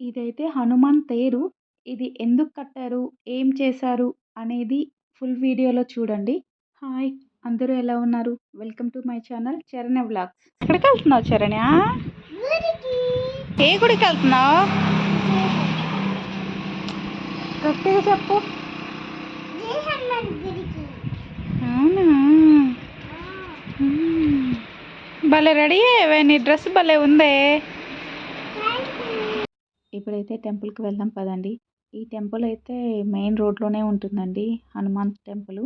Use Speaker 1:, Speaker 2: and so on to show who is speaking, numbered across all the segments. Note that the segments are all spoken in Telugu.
Speaker 1: ఇదైతే హనుమాన్ తేరు. ఇది ఎందుకు కట్టారు? ఏం చేశారు? అనేది ఫుల్ వీడియోలో చూడండి. హాయ్! అందరూ ఎలా ఉన్నారు? Welcome to my channel Charanya vlogs. ఎక్కడికి వెళ్తున్నావు చరణ్య ఏ గుడికి వెళ్తున్నావు? గట్టిగా చెప్పు. అవునా. భలే రెడీ అయ్యావే. నీ డ్రెస్ భలే ఉందే. ఇప్పుడైతే టెంపుల్కి వెళ్దాం పదండి. ఈ టెంపుల్ అయితే మెయిన్ రోడ్లోనే ఉంటుందండి. హనుమాన్ టెంపుల్.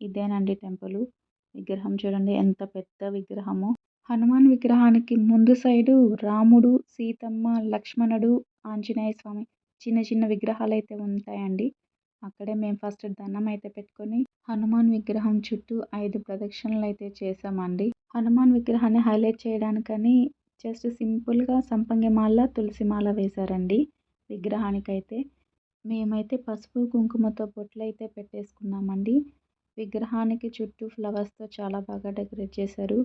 Speaker 1: ఇదేనండి టెంపుల్. విగ్రహం చూడండి ఎంత పెద్ద విగ్రహము. హనుమాన్ విగ్రహానికి ముందు సైడు రాముడు సీతమ్మ లక్ష్మణుడు ఆంజనేయ స్వామి చిన్న చిన్న విగ్రహాలు అయితే ఉంటాయండి. అక్కడే మేము ఫస్ట్ దండం అయితే పెట్టుకొని హనుమాన్ విగ్రహం చుట్టూ ఐదు ప్రదక్షిణలు అయితే చేసామండి హనుమాన్ విగ్రహాన్ని హైలైట్ చేయడానికని జస్ట్ సింపుల్గా సంపంగి మాల తులసి మాల వేశారండి విగ్రహానికైతే. మేమైతే పసుపు కుంకుమతో బొట్లు అయితే పెట్టేసుకున్నామండి. విగ్రహానికి చుట్టూ ఫ్లవర్స్తో చాలా బాగా డెకరేట్ చేశారు.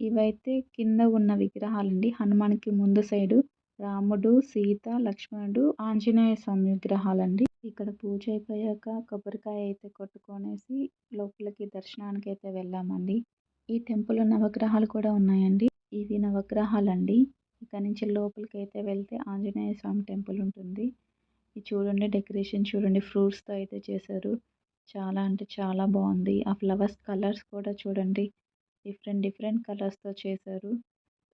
Speaker 1: ఇవైతే కింద ఉన్న విగ్రహాలండి. హనుమాన్కి ముందు సైడు రాముడు సీత లక్ష్మణుడు ఆంజనేయ స్వామి విగ్రహాలండి. ఇక్కడ పూజ అయిపోయాక కొబ్బరికాయ అయితే కొట్టుకొనేసి లోపలికి దర్శనానికి అయితే వెళ్ళామండి. ఈ టెంపుల్ నవగ్రహాలు కూడా ఉన్నాయండి. ఇవి నవగ్రహాలండి. ఇక్కడ నుంచి లోపలికి అయితే వెళ్తే ఆంజనేయ స్వామి టెంపుల్ ఉంటుంది. ఇది చూడండి డెకరేషన్ చూడండి ఫ్రూట్స్తో అయితే చేశారు. చాలా అంటే చాలా బాగుంది. ఆ ఫ్లవర్స్ కలర్స్ కూడా చూడండి. డిఫరెంట్ డిఫరెంట్ కలర్స్తో చేశారు.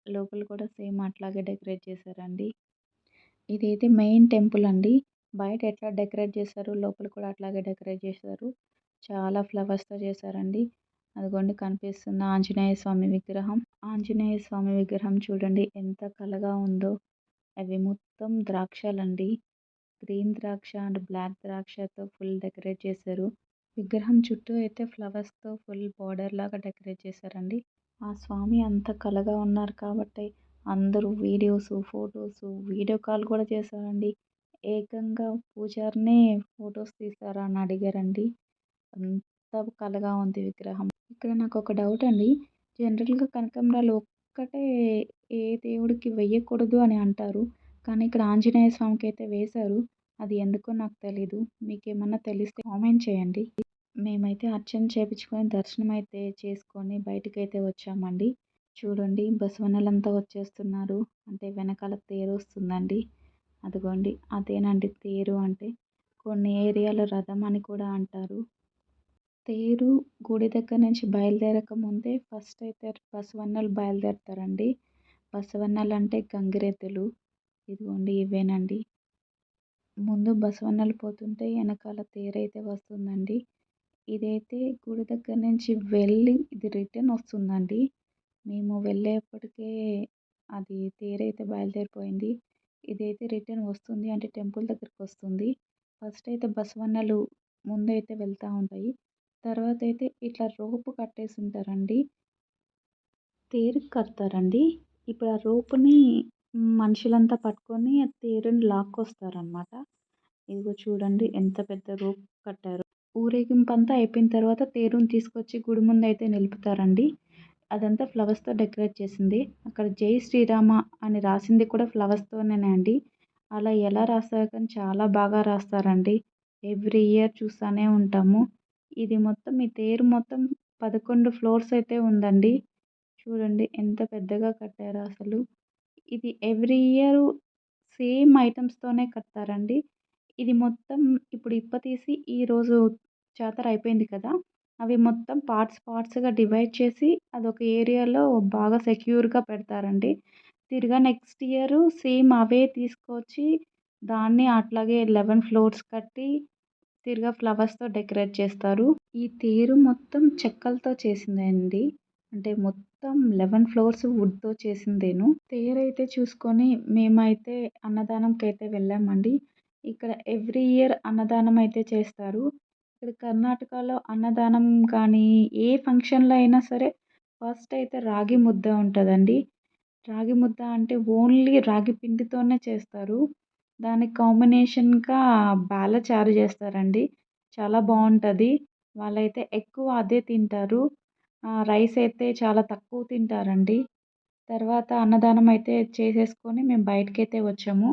Speaker 1: లోపల కూడా సేమ్ అట్లాగే డెకరేట్ చేశారండి. ఇదైతే మెయిన్ టెంపుల్ అండి. బయట ఎట్లా డెకరేట్ చేశారు లోపల కూడా అట్లాగే డెకరేట్ చేశారు. చాలా ఫ్లవర్స్తో చేశారండి. అదిగోండి కనిపిస్తున్న ఆంజనేయ స్వామి విగ్రహం. ఆంజనేయ స్వామి విగ్రహం చూడండి ఎంత కలగా ఉందో. అవి మొత్తం ద్రాక్షలండి. గ్రీన్ ద్రాక్ష అండ్ బ్లాక్ ద్రాక్షతో ఫుల్ డెకరేట్ చేశారు. విగ్రహం చుట్టూ అయితే ఫ్లవర్స్తో ఫుల్ బార్డర్ లాగా డెకరేట్ చేశారండి. ఆ స్వామి అంత కలగా ఉన్నారు కాబట్టి అందరూ వీడియోస్ ఫొటోస్ వీడియో కాల్ కూడా చేశారండి. ఏకంగా పూజారినే ఫొటోస్ తీస్తారా అని అడిగారండి. అంత కలగా ఉంది విగ్రహం. ఇక్కడ నాకు ఒక డౌట్ అండి జనరల్గా కనకాంబరాలు ఒక్కటే ఏ దేవుడికి వేయకూడదు అని అంటారు. కానీ ఇక్కడ ఆంజనేయ స్వామికి అయితే వేశారు. అది ఎందుకో నాకు తెలీదు. మీకు ఏమన్నా తెలిస్తే కామెంట్ చేయండి. మేమైతే అర్చన చేపించుకొని దర్శనం అయితే చేసుకొని బయటకు అయితే వచ్చామండి. చూడండి బసవనలంతా వచ్చేస్తున్నారు. అంటే వెనకాల తేరు వస్తుందండి. అదిగోండి అదేనండి తేరు అంటే కొన్ని ఏరియాలో రథం అని కూడా అంటారు. తేరు గుడి దగ్గర నుంచి బయలుదేరక ముందే ఫస్ట్ అయితే బసవన్నలు బయలుదేరుతారండి. బసవన్నలు అంటే గంగిరెద్దులు. ఇదిగోండి ఇవేనండి. ముందు బసవన్నలు పోతుంటే వెనకాల తేరైతే వస్తుందండి. ఇదైతే గుడి దగ్గర నుంచి వెళ్ళి ఇది రిటర్న్ వస్తుందండి. మేము వెళ్ళేప్పటికే అది తేరైతే బయలుదేరిపోయింది. ఇదైతే రిటర్న్ వస్తుంది అంటే టెంపుల్ దగ్గరికి వస్తుంది. ఫస్ట్ అయితే బసవన్నలు ముందైతే వెళ్తూ ఉంటాయి. తర్వాత అయితే ఇట్లా రోపు కట్టేసి ఉంటారండి తేరుకు కడతారండి. ఇప్పుడు ఆ రోపుని మనుషులంతా పట్టుకొని ఆ తేరుని లాక్కొస్తారనమాట ఇదిగో చూడండి ఎంత పెద్ద రోప్ కట్టారు. ఊరేగింపు అంతా అయిపోయిన తర్వాత తేరుని తీసుకొచ్చి గుడి ముందు అయితే నిలుపుతారండి. అదంతా ఫ్లవర్స్తో డెకరేట్ చేసింది. అక్కడ జై శ్రీరామ అని రాసింది కూడా ఫ్లవర్స్తోనే అండి. అలా ఎలా రాస్తారు కానీ చాలా బాగా రాస్తారండి. ఎవ్రీ ఇయర్ చూస్తూనే ఉంటాము. ఇది మొత్తం ఈ తేరు మొత్తం పదకొండు ఫ్లోర్స్ అయితే ఉందండి. చూడండి ఎంత పెద్దగా కట్టారో అసలు. ఇది ఎవ్రీ ఇయర్ సేమ్ ఐటమ్స్తోనే కడతారండి. ఇది మొత్తం ఇప్పుడు ఇప్ప తీసి ఈరోజు జాతర అయిపోయింది కదా అవి మొత్తం పార్ట్స్ పార్ట్స్గా డివైడ్ చేసి అదొక ఏరియాలో బాగా సెక్యూర్గా పెడతారండి. తిరిగా నెక్స్ట్ ఇయర్ సేమ్ అవే తీసుకొచ్చి దాన్ని అట్లాగే లెవెన్ ఫ్లోర్స్ కట్టి తిరగా ఫ్లవర్స్తో డెకరేట్ చేస్తారు. ఈ తేరు మొత్తం చెక్కలతో చేసిందండి. అంటే మొత్తం లెవెన్ ఫ్లోర్స్ వుడ్తో చేసిందేను. తేరు అయితే చూసుకొని మేమైతే అన్నదానంకి అయితే వెళ్ళామండి. ఇక్కడ ఎవ్రీ ఇయర్ అన్నదానం అయితే చేస్తారు. ఇక్కడ కర్ణాటకలో అన్నదానం కానీ ఏ ఫంక్షన్లో అయినా సరే ఫస్ట్ అయితే రాగి ముద్ద ఉంటుందండి. రాగి ముద్ద అంటే ఓన్లీ రాగి పిండితోనే చేస్తారు. దానికి కాంబినేషన్గా బాల చారు చేస్తారండి. చాలా బాగుంటుంది వాళ్ళైతే ఎక్కువ అదే తింటారు. రైస్ అయితే చాలా తక్కువ తింటారండి. తర్వాత అన్నదానం అయితే చేసేసుకొని మేము బయటకి అయితే వచ్చాము.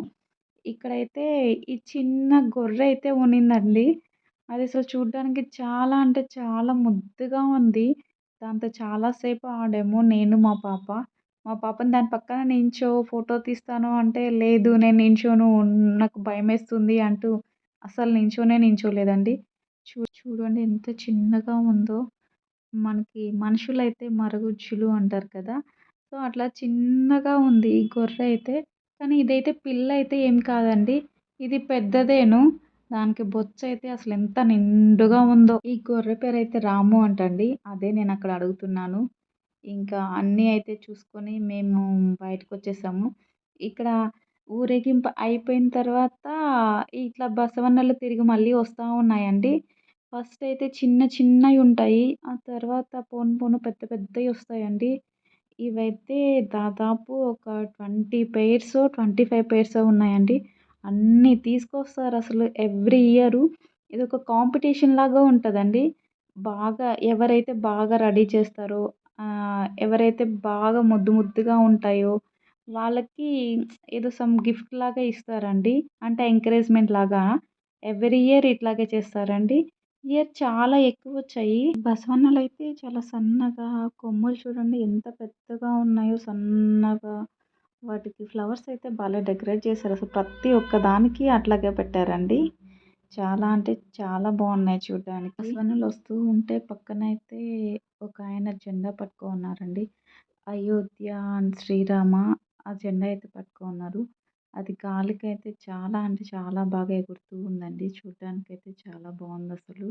Speaker 1: ఇక్కడైతే ఈ చిన్న గొర్రె అయితే ఉన్నిందండి. అది అసలు చూడ్డానికి చాలా అంటే చాలా ముద్దుగా ఉంది. దాంతో చాలాసేపు ఆడాము నేను మా పాప. మా పాపని దాని పక్కన నించో ఫోటో తీస్తాను అంటే లేదు నేను నించోను నాకు భయం వేస్తుంది అంటూ అసలు నించోనే నించోలేదండి. చూ చూడండి ఎంత చిన్నగా ఉందో. మనకి మనుషులైతే మరుగుజ్జులు అంటారు కదా. సో అట్లా చిన్నగా ఉంది ఈ గొర్రె అయితే. కానీ ఇదైతే పిల్ల అయితే ఏం కాదండి. ఇది పెద్దదేను. దానికి బొచ్చ అయితే అసలు ఎంత నిండుగా ఉందో. ఈ గొర్రె పేరు అయితే రాము అంటండి. అదే నేను అక్కడ అడుగుతున్నాను. ఇంకా అన్నీ అయితే చూసుకొని మేము బయటకు వచ్చేసాము ఇక్కడ ఊరేగింపు అయిపోయిన తర్వాత ఇట్లా బసవన్నలు తిరిగి మళ్ళీ వస్తూ ఉన్నాయండి. ఫస్ట్ అయితే చిన్న చిన్నవి ఉంటాయి. ఆ తర్వాత పోను పోను పెద్ద పెద్దవి వస్తాయండి. ఇవైతే దాదాపు ఒక twenty pairs twenty five pairs ఉన్నాయండి. అన్నీ తీసుకొస్తారు అసలు ఎవ్రీ ఇయరు. ఇది ఒక కాంపిటీషన్ లాగా ఉంటుందండి. బాగా ఎవరైతే బాగా రెడీ చేస్తారో ఎవరైతే బాగా ముద్దు ముద్దుగా ఉంటాయో వాళ్ళకి ఏదో సమ్ గిఫ్ట్ లాగా ఇస్తారండి. అంటే ఎంకరేజ్మెంట్ లాగా. ఎవ్రీ ఇయర్ ఇట్లాగే చేస్తారండి. ఇయర్ చాలా ఎక్కువ వచ్చాయి. బసవన్నలు అయితే చాలా సన్నగా కొమ్ములు చూడండి ఎంత పెద్దగా ఉన్నాయో సన్నగా. వాటికి ఫ్లవర్స్ అయితే భలే డెకరేట్ చేశారు. అసలు ప్రతి ఒక్క దానికి అట్లాగే పెట్టారండి. చాలా అంటే చాలా బాగున్నాయి చూడడానికి. బసవన్నలు వస్తూ ఉంటే పక్కన అయితే ఒక ఆయన జెండా పట్టుకొని ఉన్నారండి అయోధ్య అండ్ శ్రీరామ ఆ జెండా అయితే పట్టుకొని ఉన్నారు అది గాలికి అయితే చాలా అంటే చాలా బాగా ఎగురుతూ ఉందండి. చూడడానికి అయితే చాలా బాగుంది అసలు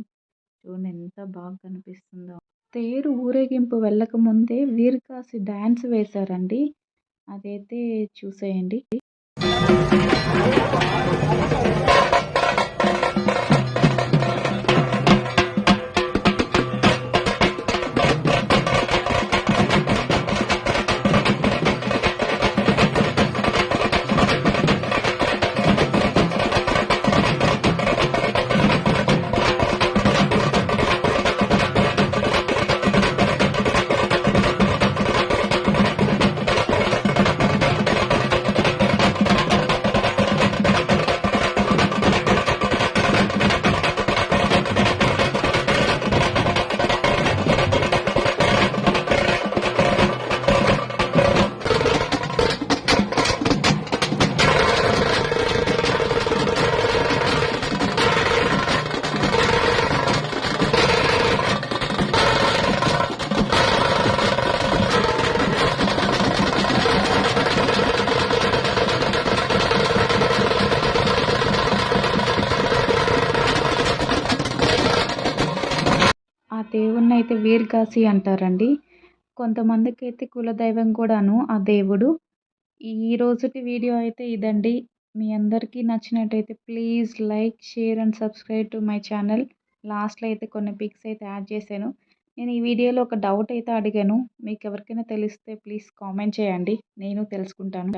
Speaker 1: చూడండి ఎంత బాగా కనిపిస్తుందో. తేరు ఊరేగింపు వెళ్ళక ముందే వీరకాసి డ్యాన్స్ వేశారండి. అదైతే చూసేయండి. అయితే వీర్గాసి అంటారండి. కొంతమందికి అయితే కులదైవం కూడాను ఆ దేవుడు. ఈ రోజుటి వీడియో అయితే ఇదండి. మీ అందరికీ నచ్చినట్టయితే please like share and subscribe to my channel. లాస్ట్లో అయితే కొన్ని పిక్స్ అయితే యాడ్ చేశాను. నేను ఈ వీడియోలో ఒక డౌట్ అయితే అడిగాను. మీకు ఎవరికైనా తెలిస్తే ప్లీజ్ కామెంట్ చేయండి. నేను తెలుసుకుంటాను.